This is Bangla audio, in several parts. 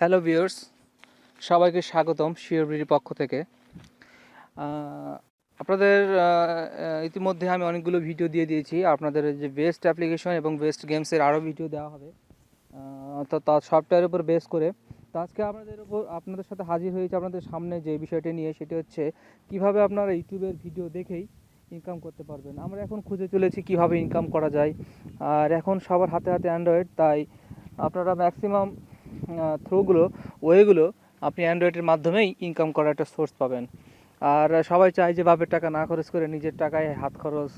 হ্যালো ভিউয়ার্স সবাইকে স্বাগতম শিওরবিডির পক্ষ থেকে। আপনাদের ইতিমধ্যে আমি অনেকগুলো ভিডিও দিয়ে দিয়েছি। আপনাদের যে বেস্ট অ্যাপ্লিকেশন এবং বেস্ট গেমসের আরও ভিডিও দেওয়া হবে। তো তার সফটওয়্যারের উপর বেস করে। তো আজকে আপনাদের উপর, আপনাদের সাথে হাজির হয়েছে আপনাদের সামনে যে বিষয়টি নিয়ে, সেটি হচ্ছে কীভাবে আপনারা ইউটিউবের ভিডিও দেখেই ইনকাম করতে পারবেন। আমরা এখন খুঁজে চলেছি কীভাবে ইনকাম করা যায়। আর এখন সবার হাতে হাতে অ্যান্ড্রয়েড তাই আপনারা ম্যাক্সিমাম থ্রুগুলো ওয়েগুলো আপনি অ্যান্ড্রয়েডের মাধ্যমেই ইনকাম করার একটা সোর্স পাবেন। আর সবাই চায় যে বাপের টাকা না খরচ করে নিজের টাকায় হাত খরচ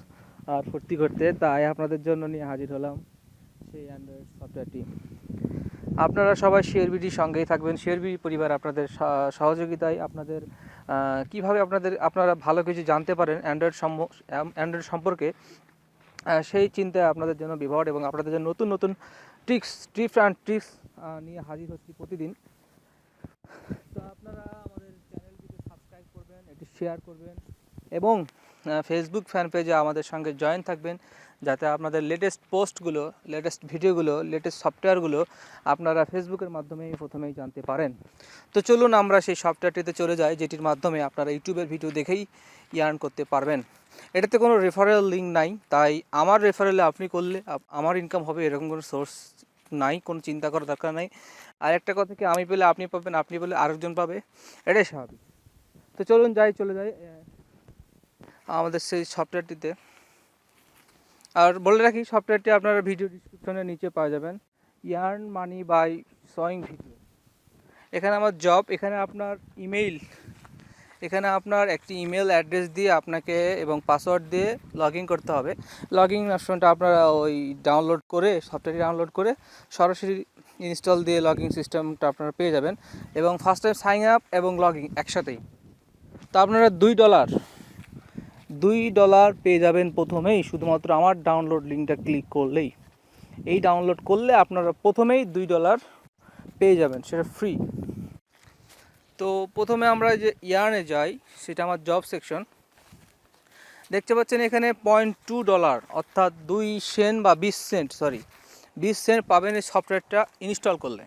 আর ফুর্তি করতে, তাই আপনাদের জন্য নিয়ে হাজির হলাম সেই অ্যান্ড্রয়েড সফটওয়্যারটি আপনারা সবাই শেয়ারবিডির সঙ্গেই থাকবেন। শেয়ারবিডি পরিবার আপনাদের সহযোগিতায় আপনাদের কীভাবে আপনাদের, আপনারা ভালো কিছু জানতে পারেন অ্যান্ড্রয়েড অ্যান্ড্রয়েড সম্পর্কে সেই চিন্তায় আপনাদের জন্য বিভাগ এবং আপনাদের জন্য নতুন নতুন ট্রিক্স টিপস অ্যান্ড ট্রিক্স নিয়ে হাজির হচ্ছি প্রতিদিন। তো আপনারা আমাদের চ্যানেলটিকে সাবস্ক্রাইব করবেন, এটি শেয়ার করবেন এবং ফেসবুক ফ্যান পেজে আমাদের সঙ্গে জয়েন থাকবেন, যাতে আপনাদের লেটেস্ট পোস্টগুলো লেটেস্ট ভিডিওগুলো লেটেস্ট সফটওয়্যারগুলো আপনারা ফেসবুকের মাধ্যমেই প্রথমেই জানতে পারেন। তো চলুন আমরা সেই সফটওয়্যারটিতে চলে যাই, যেটির মাধ্যমে আপনারা ইউটিউবের ভিডিও দেখেই ইয়ার্ন করতে পারবেন। এটাতে কোনো রেফারেল লিঙ্ক নাই, তাই আমার রেফারেলে আপনি করলে আমার ইনকাম হবে এরকম কোনো সোর্স নাই, কোনো চিন্তা করার দরকার নাই। আর একটা কথা কি, আমি পেলে আপনি পাবেন, আপনি পেলে আরেকজন পাবে, এটাই স্বাভাবিক। তো চলুন যাই, চলে যাই আমাদের সেই সফটওয়্যারটিতে। আর বলে রাখি, সফটওয়্যারটি আপনারা ভিডিও ডিসক্রিপশনের নিচে পাওয়া যাবেন। Earn money by saying video এখানে আমার জব এখানে আপনার ইমেইল এখানে আপনার একটি ইমেল অ্যাড্রেস দিয়ে আপনাকে এবং পাসওয়ার্ড দিয়ে লগ করতে হবে। লগ ইন অপশনটা আপনারা ওই ডাউনলোড করে সফটওয়্যারটি ডাউনলোড করে সরাসরি ইনস্টল দিয়ে লগ ইন সিস্টেমটা আপনারা পেয়ে যাবেন এবং ফার্স্ট টাইম সাইন আপ এবং লগ ইন একসাথেই। তো আপনারা দুই ডলার দুই ডলার পেয়ে যাবেন প্রথমেই শুধুমাত্র আমার ডাউনলোড লিঙ্কটা ক্লিক করলেই। এই ডাউনলোড করলে আপনারা প্রথমেই দুই ডলার পেয়ে যাবেন, সেটা ফ্রি তো প্রথমে আমরা যে ইয়ার্নে যাই, সেটা আমার জব সেকশন দেখতে পাচ্ছেন এখানে পয়েন্ট টু ডলার অর্থাৎ দুই সেন্ট বা বিশ সেন্ট সরি বিশ সেন্ট পাবেন এই সফটওয়্যারটা ইনস্টল করলে।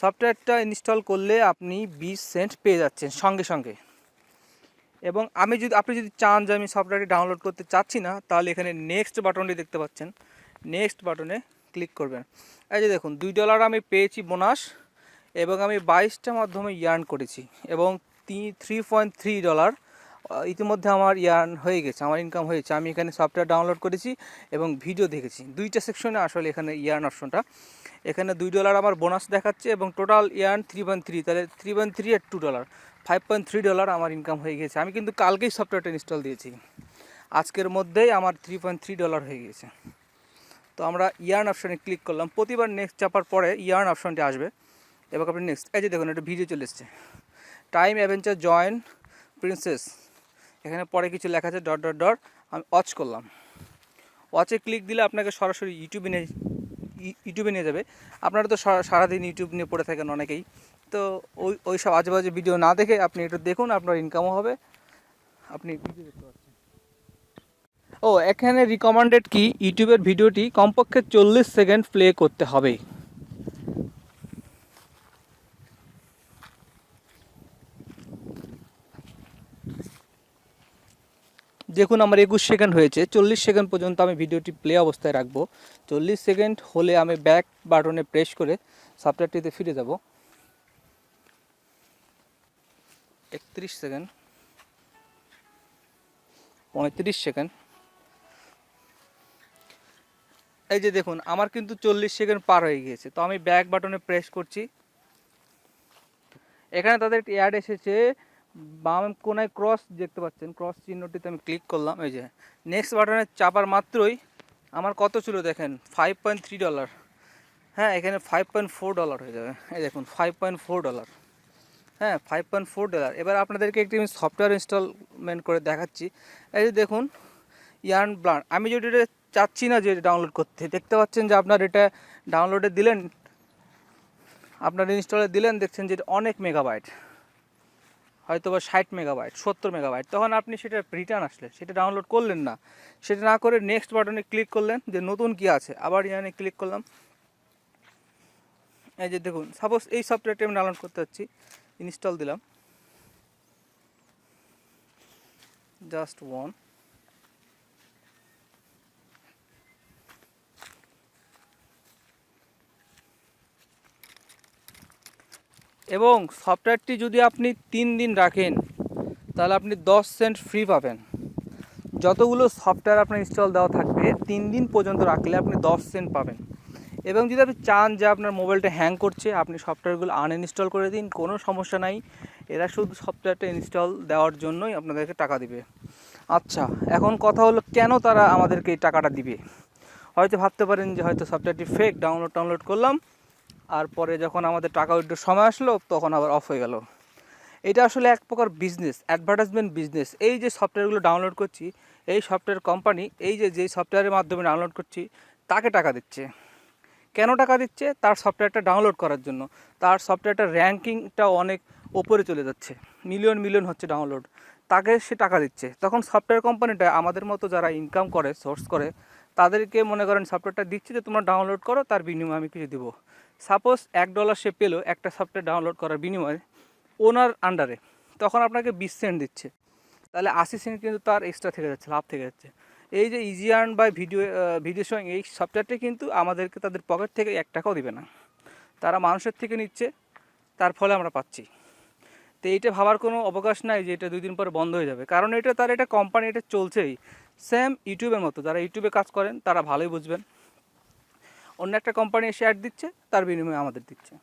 সফটওয়্যারটা ইনস্টল করলে আপনি বিশ সেন্ট পেয়ে যাচ্ছেন সঙ্গে সঙ্গে। এবং আমি যদি, আপনি যদি চান যে আমি সফটওয়্যারটি ডাউনলোড করতে চাচ্ছি না, তাহলে এখানে নেক্সট বাটনটি দেখতে পাচ্ছেন। নেক্সট বাটনে ক্লিক করবেন। এই যে দেখুন, দুই ডলার আমি পেয়েছি বোনাস এবং আমি বাইশটা মাধ্যমে ইয়ার্ন করেছি এবং থ্রি পয়েন্ট থ্রি ডলার ইতিমধ্যে আমার ইয়ার্ন হয়ে গেছে, আমার ইনকাম হয়েছে আমি এখানে সফটওয়্যার ডাউনলোড করেছি এবং ভিডিও দেখেছি। দুইটা সেকশনে আসলে এখানে ইয়ার্ন অপশনটা এখানে দুই ডলার আমার বোনাস দেখাচ্ছে এবং total earn three point three তাহলে থ্রি পয়েন্ট থ্রি আর two dollar five point three dollar আমার ইনকাম হয়ে গেছে। আমি কিন্তু কালকেই সফটওয়্যারটা ইনস্টল দিয়েছি। আজকের মধ্যেই আমার থ্রি পয়েন্ট থ্রি ডলার হয়ে গেছে। তো আমরা ইয়ার্ন অপশনে ক্লিক করলাম। প্রতিবার নেক্সট চাপার পরে ইয়ার্ন অপশনটি আসবে। এবার আপনি নেক্সট এই যে দেখুন, একটা ভিডিও চলে এসছে। টাইম অ্যাভেঞ্চার জয়েন প্রিন্সেস এখানে পরে কিছু লেখা আছে ডট ডট ডট আমি ওয়াচ করলাম। ওয়াচে ক্লিক দিলে আপনাকে সরাসরি ইউটিউবে নিয়ে ইউটিউবে নিয়ে যাবে। আপনারা তো সারা- সারাদিন ইউটিউব নিয়ে পড়ে থাকেন অনেকেই। তো ওই ওই সব আজে বাজে ভিডিও না দেখে আপনি একটু দেখুন, আপনার ইনকামও হবে। আপনি ভিডিও দেখতে পাচ্ছেন। ও, এখানে রিকমেন্ডেড কি? ইউটিউবের ভিডিওটি কমপক্ষে চল্লিশ সেকেন্ড প্লে করতে হবে। দেখুন, আমার একুশ সেকেন্ড হয়েছে। চল্লিশ সেকেন্ড পর্যন্ত আমি ভিডিওটি প্লে অবস্থায় রাখব। চল্লিশ সেকেন্ড হলে আমি ব্যাক বাটনে প্রেস করে সফটওয়্যারটিতে ফিরে যাব। একত্রিশ সেকেন্ড। পঁয়ত্রিশ সেকেন্ড। এই যে দেখুন, আমার কিন্তু চল্লিশ সেকেন্ড পার হয়ে গিয়েছে। তো আমি ব্যাক বাটনে প্রেস করছি। এখানে তাদের অ্যাড এসেছে বাম কোনায় ক্রস দেখতে পাচ্ছেন। ক্রস চিহ্নটিতে আমি ক্লিক করলাম, এই যে নেক্সট বাটনে চাপার মাত্রই আমার কত ছিল দেখেন? ফাইভ পয়েন্ট থ্রি ডলার হ্যাঁ এখানে ফাইভ পয়েন্ট ফোর ডলার হয়ে যাবে। এই দেখুন ফাইভ পয়েন্ট ফোর ডলার হ্যাঁ ফাইভ পয়েন্ট ফোর ডলার এবার আপনাদেরকে একটি আমি সফটওয়্যার ইনস্টলমেন্ট করে দেখাচ্ছি। এই যে দেখুন ইয়ার্ন ব্লান আমি যদি এটা চাচ্ছি না যে ডাউনলোড করতে, দেখতে পাচ্ছেন যে আপনার এটা ডাউনলোডে দিলেন, আপনার ইনস্টলে দিলেন, দেখছেন যে অনেক মেগাবাইট হয়তো বা ষাট মেগাবাইট সত্তর মেগাবাইট তখন আপনি সেটা রিটার্ন আসলে, সেটা ডাউনলোড করলেন না। সেটা না করে নেক্সট বাটনে ক্লিক করলেন যে নতুন কি আছে। আবার এখানে ক্লিক করলাম। এই যে দেখুন সাপোজ এই সফটওয়্যারটি আমি ডাউনলোড করতে যাচ্ছি ইনস্টল দিলাম। জাস্ট ওয়ান এবং সফটওয়্যারটি যদি আপনি তিন দিন রাখেন, তাহলে আপনি দশ সেন্ট ফ্রি পাবেন। যতগুলো সফটওয়্যার আপনার ইনস্টল দেওয়া থাকবে, তিন দিন পর্যন্ত রাখলে আপনি দশ সেন্ট পাবেন। এবং যদি আপনি চান যে আপনার মোবাইলটা হ্যাং করছে, আপনি সফটওয়্যারগুলো আনইনস্টল করে দিন, কোনো সমস্যা নাই। এরা শুধু সফটওয়্যারটা ইনস্টল দেওয়ার জন্যই আপনাদেরকে টাকা দিবে। আচ্ছা এখন কথা হলো কেন তারা আমাদেরকে এই টাকাটা দিবে? হয়তো ভাবতে পারেন যে হয়তো সফটওয়্যারটি ফেক ডাউনলোড টাউনলোড করলাম। আর পরে যখন আমাদের টাকা উইথড্রোর সময় আসলো, তখন আবার অফ হয়ে গেল। এটা আসলে এক প্রকার বিজনেস অ্যাডভার্টাইজমেন্ট বিজনেস এই যে সফটওয়্যারগুলো ডাউনলোড করছি, এই সফটওয়্যার কোম্পানি এই যে যেই সফটওয়্যারের মাধ্যমে ডাউনলোড করছি, তাকে টাকা দিচ্ছে। কেন টাকা দিচ্ছে? তার সফটওয়্যারটা ডাউনলোড করার জন্য। তার সফটওয়্যারটার র্যাঙ্কিংটা অনেক ওপরে চলে যাচ্ছে। মিলিয়ন মিলিয়ন হচ্ছে ডাউনলোড তাকে সে টাকা দিচ্ছে। তখন সফটওয়্যার কোম্পানিটা আমাদের মতো যারা ইনকাম করে সোর্স করে, তাদেরকে মনে করেন সফটওয়্যারটা দিচ্ছে যে, তোমরা ডাউনলোড করো, তার বিনিময়ে আমি কিছু দিব। সাপোজ এক ডলার সে পেল একটা সফটওয়্যার ডাউনলোড করার বিনিময়ে ওনার আন্ডারে তখন আপনাকে বিশ সেন্ট দিচ্ছে। তাহলে আশি সেন্ট কিন্তু তার এক্সট্রা থেকে যাচ্ছে, লাভ থেকে যাচ্ছে। এই যে ইজি আর্ন বা ভিডিও ভিডিও শোয়িং এই সফটওয়্যারটি কিন্তু আমাদেরকে তাদের পকেট থেকে এক টাকাও দিবে না। তারা মানুষের থেকে নিচ্ছে, তার ফলে আমরা পাচ্ছি। তো এইটা ভাবার কোনো অবকাশ নাই যে এটা দুই দিন পরে বন্ধ হয়ে যাবে। কারণ এটা, তার এটা কোম্পানি এটা চলছেই। সেম ইউটিউবের মতো, যারা ইউটিউবে কাজ করেন, তারা ভালোই বুঝবেন। অন্য একটা কোম্পানি অ্যাড দিচ্ছে, তার বিনিময়ে আমাদের দিচ্ছে।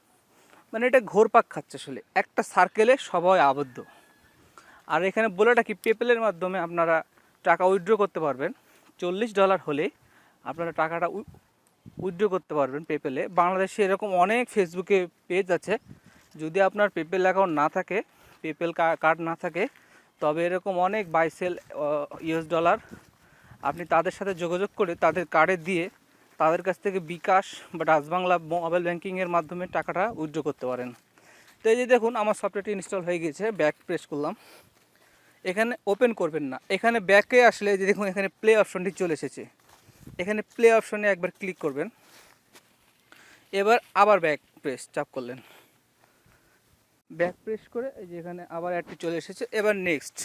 মানে এটা ঘোরপাক খাচ্ছে আসলে। একটা সার্কেলে সবাই আবদ্ধ। আর এখানে বলেটা কি? পেপেলের মাধ্যমে আপনারা টাকা উইথড্র করতে পারবেন। চল্লিশ ডলার হলে আপনারা টাকাটা উইথড্র করতে পারবেন পেপেলে বাংলাদেশে এরকম অনেক ফেসবুকে পেজ আছে। যদি আপনার পেপেল অ্যাকাউন্ট না থাকে পেপেল কার্ড না থাকে, তবে এরকম অনেক বাইসেল ইউএস ডলার আপনি তাদের সাথে যোগাযোগ করে তাদের কার্ডে দিয়ে তাদের কাছ থেকে বিকাশ বা ডাচবাংলা মোবাইল ব্যাঙ্কিংয়ের মাধ্যমে টাকাটা উইথড্র করতে পারেন। তো এই যে দেখুন, আমার সফটওয়্যারটি ইনস্টল হয়ে গিয়েছে ব্যাক প্রেস করলাম। এখানে ওপেন করবেন না। এখানে ব্যাকে আসলে যে দেখুন, এখানে প্লে অপশনটি চলে এসেছে। এখানে প্লে অপশনে একবার ক্লিক করবেন। এবার আবার ব্যাক প্রেস চাপ করলেন। ব্যাক প্রেস করে এই যে এখানে আবার অ্যাডটি চলে এসেছে। এবার নেক্সট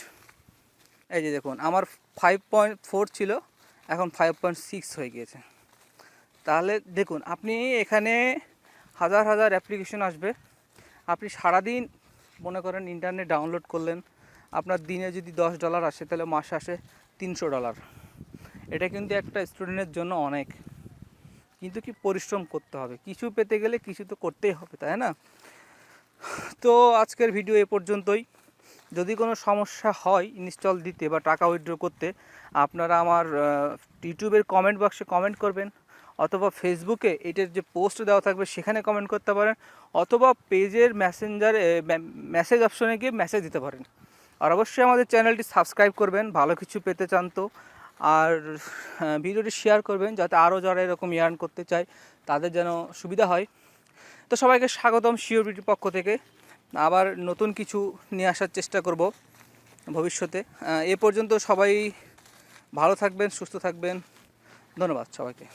এই যে দেখুন, আমার ফাইভ পয়েন্ট ফোর ছিল, এখন ফাইভ পয়েন্ট সিক্স হয়ে গিয়েছে। তাহলে দেখুন, আপনি এখানে হাজার হাজার অ্যাপ্লিকেশন আসবে। আপনি সারাদিন মনে করেন ইন্টারনেট ডাউনলোড করলেন, আপনার দিনে যদি দশ ডলার আসে, তাহলে মাসে আসে তিনশো ডলার এটা কিন্তু একটা স্টুডেন্টের জন্য অনেক। কিন্তু কি পরিশ্রম করতে হবে? কিছু পেতে গেলে কিছু তো করতেই হবে, তাই না? তো আজকের ভিডিও এ পর্যন্তই। যদি কোনো সমস্যা হয় ইনস্টল দিতে বা টাকা উইথড্র করতে, আপনারা আমার ইউটিউবের কমেন্ট বক্সে কমেন্ট করবেন। অথবা ফেসবুকে এটার যে পোস্ট দেওয়া থাকবে সেখানে কমেন্ট করতে পারেন, অথবা পেজের মেসেঞ্জারে মেসেজ অপশনে গিয়ে মেসেজ দিতে পারেন। আর অবশ্যই আমাদের চ্যানেলটি সাবস্ক্রাইব করবেন, ভালো কিছু পেতে চান তো। আর ভিডিওটি শেয়ার করবেন, যাতে আরও যারা এরকম ইয়ার্ন করতে চায়, তাদের যেন সুবিধা হয়। তো সবাইকে স্বাগতম শিওরিটির পক্ষ থেকে। আবার নতুন কিছু নিয়ে আসার চেষ্টা করব ভবিষ্যতে। এ পর্যন্ত সবাই ভালো থাকবেন, সুস্থ থাকবেন। ধন্যবাদ সবাইকে।